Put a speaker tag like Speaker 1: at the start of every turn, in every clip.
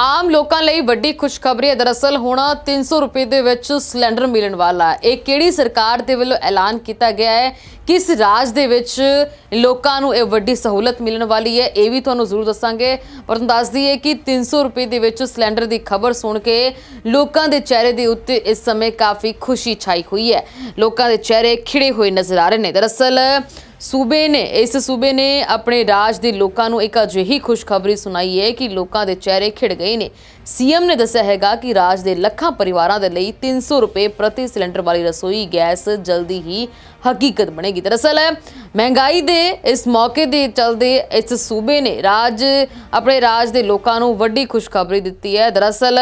Speaker 1: ਆਮ ਲੋਕਾਂ ਲਈ ਵੱਡੀ ਖੁਸ਼ਖਬਰੀ ਹੈ। ਦਰਅਸਲ ਹੁਣ 300 ਰੁਪਏ ਦੇ ਵਿੱਚ ਸਿਲੰਡਰ ਮਿਲਣ ਵਾਲਾ ਹੈ। ਇਹ ਕਿਹੜੀ ਸਰਕਾਰ ਦੇ ਵੱਲੋਂ ਐਲਾਨ ਕੀਤਾ ਗਿਆ ਹੈ? ਕਿਸ ਰਾਜ ਦੇ ਵਿੱਚ ਲੋਕਾਂ ਨੂੰ ਇਹ ਵੱਡੀ ਸਹੂਲਤ ਮਿਲਣ ਵਾਲੀ ਹੈ? ਇਹ ਵੀ ਤੁਹਾਨੂੰ ਜ਼ਰੂਰ ਦੱਸਾਂਗੇ। ਪਰ ਤੁਹਾਨੂੰ ਦੱਸ ਦਈਏ ਕਿ 300 ਰੁਪਏ ਦੇ ਵਿੱਚ ਸਿਲੰਡਰ ਦੀ ਖਬਰ ਸੁਣ ਕੇ ਲੋਕਾਂ ਦੇ ਚਿਹਰੇ ਦੇ ਉੱਤੇ ਇਸ ਸਮੇਂ ਕਾਫੀ ਖੁਸ਼ੀ ਛਾਈ ਹੋਈ ਹੈ। ਲੋਕਾਂ ਦੇ ਚਿਹਰੇ ਖਿੜੇ ਹੋਏ ਨਜ਼ਰ ਆ ਰਹੇ ਨੇ। ਦਰਅਸਲ ਸੂਬੇ ਨੇ, ਇਸ ਸੂਬੇ ਨੇ ਆਪਣੇ ਰਾਜ ਦੇ ਲੋਕਾਂ ਨੂੰ ਇੱਕ ਅਜਿਹੀ ਖੁਸ਼ਖਬਰੀ ਸੁਣਾਈ ਹੈ ਕਿ ਲੋਕਾਂ ਦੇ ਚਿਹਰੇ ਖਿੜ ਗਏ ਨੇ। ਸੀਐਮ ਨੇ ਦੱਸਿਆ ਹੈਗਾ ਕਿ ਰਾਜ ਦੇ ਲੱਖਾਂ ਪਰਿਵਾਰਾਂ ਦੇ ਲਈ 300 ਰੁਪਏ ਪ੍ਰਤੀ ਸਿਲੰਡਰ ਵਾਲੀ ਰਸੋਈ, ਗੈਸ ਜਲਦੀ ਹੀ ਹਕੀਕਤ ਬਣੇਗੀ। ਦਰਅਸਲ, ਮਹਿੰਗਾਈ ਦੇ ਇਸ ਮੌਕੇ ਦੇ ਚਲਦੇ ਇਸ ਸੂਬੇ ਨੇ ਰਾਜ, ਆਪਣੇ ਰਾਜ ਦੇ ਲੋਕਾਂ ਨੂੰ ਵੱਡੀ ਖੁਸ਼ਖਬਰੀ ਦਿੱਤੀ ਹੈ। ਦਰਅਸਲ,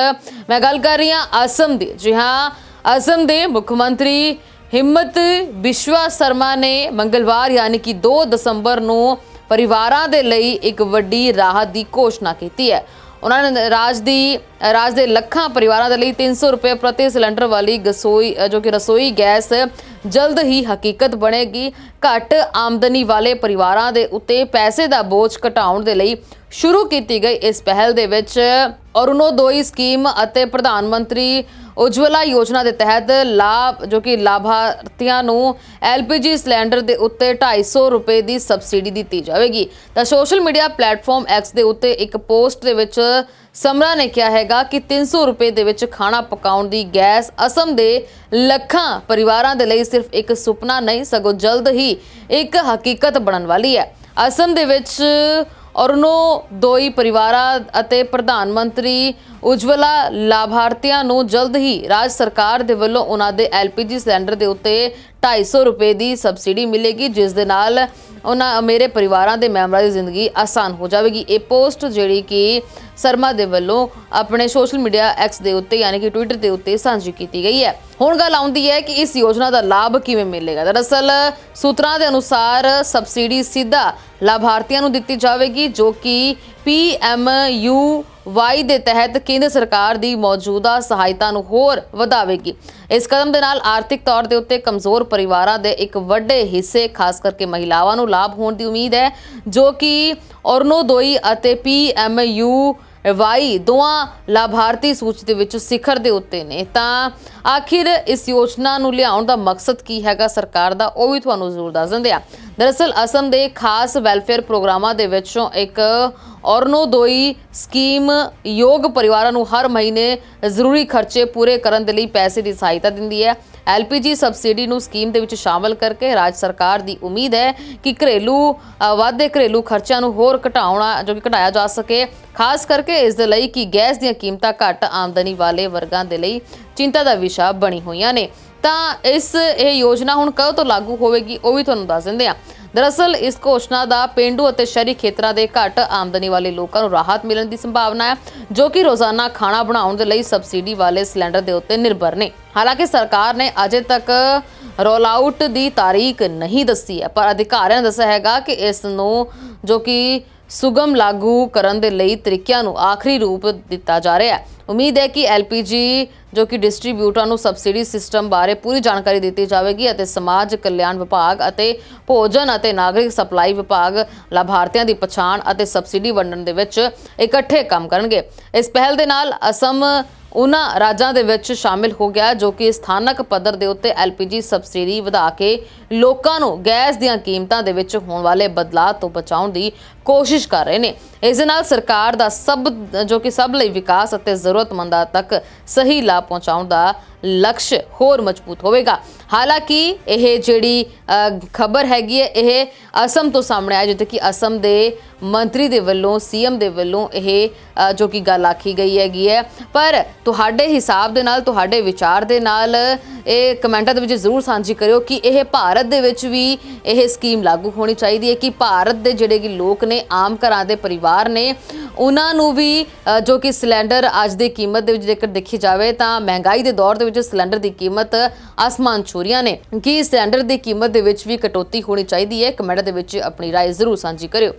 Speaker 1: ਮੈਂ ਗੱਲ ਕਰ ਰਹੀ ਹਾਂ ਅਸਮ ਦੀ। ਜੀ ਹਾਂ, ਅਸਮ ਦੇ ਮੁੱਖ ਮੰਤਰੀ ਹਿੰਮਤ ਵਿਸ਼ਵਾ ਸ਼ਰਮਾ ਨੇ ਮੰਗਲਵਾਰ ਯਾਨੀ ਕਿ 2 ਦਸੰਬਰ ਨੂੰ ਪਰਿਵਾਰਾਂ ਦੇ ਲਈ ਇੱਕ ਵੱਡੀ ਰਾਹਤ ਦੀ ਘੋਸ਼ਣਾ ਕੀਤੀ ਹੈ। ਉਹਨਾਂ ਨੇ ਰਾਜ ਦੀ, ਰਾਜ ਦੇ ਲੱਖਾਂ ਪਰਿਵਾਰਾਂ ਦੇ ਲਈ 300 ਰੁਪਏ ਪ੍ਰਤੀ ਸਿਲੰਡਰ ਵਾਲੀ ਗਸੋਈ ਜੋ ਕਿ ਰਸੋਈ ਗੈਸ ਜਲਦ ਹੀ ਹਕੀਕਤ ਬਣੇਗੀ। ਘੱਟ ਆਮਦਨੀ ਵਾਲੇ ਪਰਿਵਾਰਾਂ ਦੇ ਉੱਤੇ ਪੈਸੇ ਦਾ ਬੋਝ ਘਟਾਉਣ ਦੇ ਲਈ ਸ਼ੁਰੂ ਕੀਤੀ ਗਈ ਇਸ ਪਹਿਲ ਦੇ ਵਿੱਚ। ਅਰੁਣੋਦੋਈ ਸਕੀਮ ਅਤੇ ਪ੍ਰਧਾਨ ਮੰਤਰੀ ਉਜਵਲਾ ਯੋਜਨਾ ਦੇ ਤਹਿਤ ਲਾਭ ਜੋ ਕਿ ਲਾਭਾਰਥੀਆਂ ਨੂੰ ਐਲਪੀਜੀ ਸਿਲੰਡਰ ਦੇ ਉੱਤੇ 250 ਰੁਪਏ ਦੀ ਸਬਸਿਡੀ ਦਿੱਤੀ ਜਾਵੇਗੀ। ਤਾਂ ਸੋਸ਼ਲ ਮੀਡੀਆ ਪਲੇਟਫਾਰਮ ਐਕਸ ਦੇ ਉੱਤੇ ਇੱਕ ਪੋਸਟ ਦੇ ਵਿੱਚ ਸਮਰਾ ਨੇ ਕਿਹਾ ਹੈਗਾ ਕਿ 300 ਰੁਪਏ ਦੇ ਵਿੱਚ ਖਾਣਾ ਪਕਾਉਣ ਦੀ ਗੈਸ ਅਸਮ ਦੇ ਲੱਖਾਂ ਪਰਿਵਾਰਾਂ ਦੇ ਲਈ ਸਿਰਫ ਇੱਕ ਸੁਪਨਾ ਨਹੀਂ, ਸਗੋਂ ਜਲਦ ਹੀ ਇੱਕ ਹਕੀਕਤ ਬਣਨ ਵਾਲੀ ਹੈ। ਅਸਮ ਦੇ ਵਿੱਚ ਅਰੁਣੋ ਦੋਈ ਪਰਿਵਾਰਾਂ ਅਤੇ ਪ੍ਰਧਾਨ ਮੰਤਰੀ ਉਜਵਲਾ ਲਾਭਾਰਥੀਆਂ ਨੂੰ ਜਲਦ ਹੀ ਰਾਜ ਸਰਕਾਰ ਦੇ ਵੱਲੋਂ ਉਹਨਾਂ ਦੇ ਐਲਪੀਜੀ ਸਿਲੰਡਰ ਦੇ ਉੱਤੇ 250 ਰੁਪਏ ਦੀ ਸਬਸਿਡੀ ਮਿਲੇਗੀ, ਜਿਸ ਦੇ ਨਾਲ ਉਹਨਾਂ, ਮੇਰੇ ਪਰਿਵਾਰਾਂ ਦੇ ਮੈਂਬਰਾਂ ਦੀ ਜ਼ਿੰਦਗੀ ਆਸਾਨ ਹੋ ਜਾਵੇਗੀ। ਇਹ ਪੋਸਟ ਜਿਹੜੀ ਕਿ ਸਰਮਾ ਦੇ ਵੱਲੋਂ ਆਪਣੇ ਸੋਸ਼ਲ ਮੀਡੀਆ ਐਕਸ ਦੇ ਉੱਤੇ, ਯਾਨੀ ਕਿ ਟਵਿੱਟਰ ਦੇ ਉੱਤੇ ਸਾਂਝੀ ਕੀਤੀ ਗਈ ਹੈ। ਹੁਣ ਗੱਲ ਆਉਂਦੀ ਹੈ ਕਿ ਇਸ ਯੋਜਨਾ ਦਾ ਲਾਭ ਕਿਵੇਂ ਮਿਲੇਗਾ। ਦਰਅਸਲ, ਸੂਤਰਾਂ ਦੇ ਅਨੁਸਾਰ ਸਬਸਿਡੀ ਸਿੱਧਾ ਲਾਭਾਰਥੀਆਂ ਨੂੰ ਦਿੱਤੀ ਜਾਵੇਗੀ, ਜੋ ਕਿ ਪੀਐਮਯੂ ਵਾਈ ਦੇ ਤਹਿਤ ਕੇਂਦਰ ਸਰਕਾਰ ਦੀ ਮੌਜੂਦਾ ਸਹਾਇਤਾ ਨੂੰ ਹੋਰ ਵਧਾਵੇਗੀ। ਇਸ ਕਦਮ ਦੇ ਨਾਲ ਆਰਥਿਕ ਤੌਰ ਦੇ ਉੱਤੇ ਕਮਜ਼ੋਰ ਪਰਿਵਾਰਾਂ ਦੇ ਇੱਕ ਵੱਡੇ ਹਿੱਸੇ, ਖਾਸ ਕਰਕੇ ਮਹਿਲਾਵਾਂ ਨੂੰ ਲਾਭ ਹੋਣ ਦੀ ਉਮੀਦ ਹੈ, ਜੋ ਕਿ ਔਰਨੋਦੋਈ ਅਤੇ ਪੀਐਮਯੂ ਵਾਈ ਦੋਵਾਂ ਲਾਭਾਰਥੀ ਸੂਚੀ ਦੇ ਵਿੱਚ ਸਿਖਰ ਦੇ ਉੱਤੇ ਨੇ। ਤਾਂ ਆਖਿਰ ਇਸ ਯੋਜਨਾ ਨੂੰ ਲਿਆਉਣ ਦਾ ਮਕਸਦ ਕੀ ਹੈਗਾ? ਸਰਕਾਰ ਦਾ ਉਹ ਵੀ ਤੁਹਾਨੂੰ ਜ਼ਰੂਰ ਦੱਸ ਦਿੰਦੇ ਆ। ਦਰਅਸਲ ਅਸਮ ਦੇ ਖਾਸ ਵੈਲਫੇਅਰ ਪ੍ਰੋਗਰਾਮਾਂ ਦੇ ਵਿੱਚੋਂ ਇੱਕ ਔਰਨੋਦੋਈ ਸਕੀਮ ਯੋਗ ਪਰਿਵਾਰਾਂ ਨੂੰ ਹਰ ਮਹੀਨੇ ਜ਼ਰੂਰੀ ਖਰਚੇ ਪੂਰੇ ਕਰਨ ਦੇ ਲਈ ਪੈਸੇ ਦੀ ਸਹਾਇਤਾ ਦਿੰਦੀ ਹੈ। ਐਲਪੀਜੀ ਸਬਸਿਡੀ ਨੂੰ ਸਕੀਮ ਦੇ ਵਿੱਚ ਸ਼ਾਮਲ ਕਰਕੇ ਰਾਜ ਸਰਕਾਰ ਦੀ ਉਮੀਦ ਹੈ ਕਿ ਘਰੇਲੂ ਅ, ਵਾਧੇ ਘਰੇਲੂ ਖਰਚਿਆਂ ਨੂੰ ਹੋਰ ਘਟਾਉਣਾ ਜੋ ਕਿ ਘਟਾਇਆ ਜਾ ਸਕੇ ਖਾਸ ਕਰਕੇ ਇਸ ਦੇ ਲਈ ਕਿ ਗੈਸ ਦੀਆਂ ਕੀਮਤਾਂ ਘੱਟ ਆਮਦਨੀ ਵਾਲੇ ਵਰਗਾਂ ਦੇ ਲਈ ਚਿੰਤਾ ਦਾ ਵਿਸ਼ਾ ਬਣੀ ਹੋਈਆਂ ਨੇ। ਤਾਂ ਇਸ ਇਹ ਯੋਜਨਾ ਹੁਣ ਕਦੋਂ ਤੋਂ ਲਾਗੂ ਹੋਵੇਗੀ, ਉਹ ਵੀ ਤੁਹਾਨੂੰ ਦੱਸ ਦਿੰਦੇ ਆ ਦਰਅਸਲ, ਇਸ ਘੋਸ਼ਣਾ ਦਾ ਪਿੰਡੂ ਅਤੇ ਸ਼ਹਿਰੀ ਖੇਤਰਾਂ ਦੇ ਘੱਟ ਆਮਦਨੀ ਵਾਲੇ ਲੋਕਾਂ ਨੂੰ ਰਾਹਤ ਮਿਲਣ ਦੀ ਸੰਭਾਵਨਾ ਹੈ, ਜੋ ਕਿ ਰੋਜ਼ਾਨਾ ਖਾਣਾ ਬਣਾਉਣ ਦੇ ਲਈ ਸਬਸਿਡੀ ਵਾਲੇ ਸਿਲੰਡਰ ਦੇ ਉੱਤੇ ਨਿਰਭਰ ਨੇ। ਹਾਲਾਂਕਿ, ਸਰਕਾਰ ਨੇ ਅਜੇ ਤੱਕ ਰੋਲ ਆਊਟ ਦੀ ਤਾਰੀਖ ਨਹੀਂ ਦੱਸੀ ਹੈ, ਪਰ ਅਧਿਕਾਰੀਆਂ ਨੇ ਦੱਸਿਆ ਹੈਗਾ ਕਿ ਇਸ ਨੂੰ ਜੋ ਕਿ ਸੁਗਮ ਲਾਗੂ ਕਰਨ ਦੇ ਲਈ ਤਰੀਕਿਆਂ ਨੂੰ ਆਖਰੀ ਰੂਪ ਦਿੱਤਾ ਜਾ ਰਿਹਾ ਹੈ। ਉਮੀਦ ਹੈ ਕਿ ਐਲਪੀਜੀ, ਜੋ ਕਿ ਡਿਸਟ੍ਰੀਬਿਊਟਰਾਂ ਨੂੰ ਸਬਸਿਡੀ ਸਿਸਟਮ ਬਾਰੇ ਪੂਰੀ ਜਾਣਕਾਰੀ ਦਿੱਤੀ ਜਾਵੇਗੀ ਅਤੇ ਸਮਾਜ ਕਲਿਆਣ ਵਿਭਾਗ ਅਤੇ ਭੋਜਨ ਅਤੇ ਨਾਗਰਿਕ ਸਪਲਾਈ ਵਿਭਾਗ ਲਾਭਾਰਥੀਆਂ ਦੀ ਪਛਾਣ ਅਤੇ ਸਬਸਿਡੀ ਵੰਡਣ ਦੇ ਵਿੱਚ ਇਕੱਠੇ ਕੰਮ ਕਰਨਗੇ। ਇਸ ਪਹਿਲ ਦੇ ਨਾਲ ਅਸਮ ਉਹਨਾਂ ਰਾਜਾਂ ਦੇ ਵਿੱਚ ਸ਼ਾਮਿਲ ਹੋ ਗਿਆ, ਜੋ ਕਿ ਸਥਾਨਕ ਪੱਧਰ ਦੇ ਉੱਤੇ ਐਲਪੀਜੀ ਸਬਸਿਡੀ ਵਧਾ ਕੇ ਲੋਕਾਂ ਨੂੰ ਗੈਸ ਦੀਆਂ ਕੀਮਤਾਂ ਦੇ ਵਿੱਚ ਹੋਣ ਵਾਲੇ ਬਦਲਾਅ ਤੋਂ ਬਚਾਉਣ ਦੀ ਕੋਸ਼ਿਸ਼ ਕਰ ਰਹੇ ਨੇ। ਇਸ ਦੇ ਨਾਲ ਸਰਕਾਰ ਦਾ ਸਭ, ਜੋ ਕਿ ਸਭ ਲਈ ਵਿਕਾਸ ਅਤੇ ਜ਼ਰੂਰਤਮੰਦਾਂ ਤੱਕ ਸਹੀ ਲਾਭ ਪਹੁੰਚਾਉਣ ਦਾ ਲਕਸ਼ ਹੋਰ ਮਜ਼ਬੂਤ ਹੋਵੇਗਾ। ਹਾਲਾਂਕਿ ਇਹ ਜਿਹੜੀ ਖਬਰ ਹੈਗੀ ਹੈ, ਇਹ ਅਸਮ ਤੋਂ ਸਾਹਮਣੇ ਆਇਆ ਜਿੱਥੇ ਕਿ ਅਸਮ ਦੇ ਮੰਤਰੀ ਦੇ ਵੱਲੋਂ, ਸੀਐਮ ਦੇ ਵੱਲੋਂ ਇਹ ਜੋ ਕਿ ਗੱਲ ਆਖੀ ਗਈ ਹੈਗੀ ਹੈ। ਪਰ ਤੁਹਾਡੇ ਹਿਸਾਬ ਦੇ ਨਾਲ, ਤੁਹਾਡੇ ਵਿਚਾਰ ਦੇ ਨਾਲ ਇਹ ਕਮੈਂਟਾਂ ਦੇ ਵਿੱਚ ਜ਼ਰੂਰ ਸਾਂਝੀ ਕਰਿਓ ਕਿ ਇਹ ਭਾਰਤ ਦੇ ਵਿੱਚ ਵੀ ਇਹ ਸਕੀਮ ਲਾਗੂ ਹੋਣੀ ਚਾਹੀਦੀ ਹੈ ਕਿ ਭਾਰਤ ਦੇ ਜਿਹੜੇ ਕਿ ਲੋਕ ਨੇ ਆਮ ਘਰਾਂ ਦੇ ਪਰਿਵਾਰ ਨੇ ਉਹਨਾਂ ਨੂੰ ਵੀ ਅ, ਜੋ ਕਿ ਸਿਲੰਡਰ ਅੱਜ ਦੀ ਕੀਮਤ ਦੇ ਵਿੱਚ ਜੇਕਰ ਦੇਖੀ ਜਾਵੇ ਤਾਂ ਮਹਿੰਗਾਈ ਦੇ ਦੌਰ ਦੇ ਵਿੱਚ ਸਿਲੰਡਰ ਦੀ ਕੀਮਤ ਆਸਮਾਨ ਛੂਰੀਆਂ ਨੇ ਕਿ ਸਿਲੰਡਰ ਦੀ ਕੀਮਤ ਦੇ ਵਿੱਚ ਵੀ ਕਟੌਤੀ ਹੋਣੀ ਚਾਹੀਦੀ ਹੈ ਕਮੈਂਟ ਦੇ ਵਿੱਚ ਆਪਣੀ رائے ਜ਼ਰੂਰ ਸਾਂਝੀ ਕਰਿਓ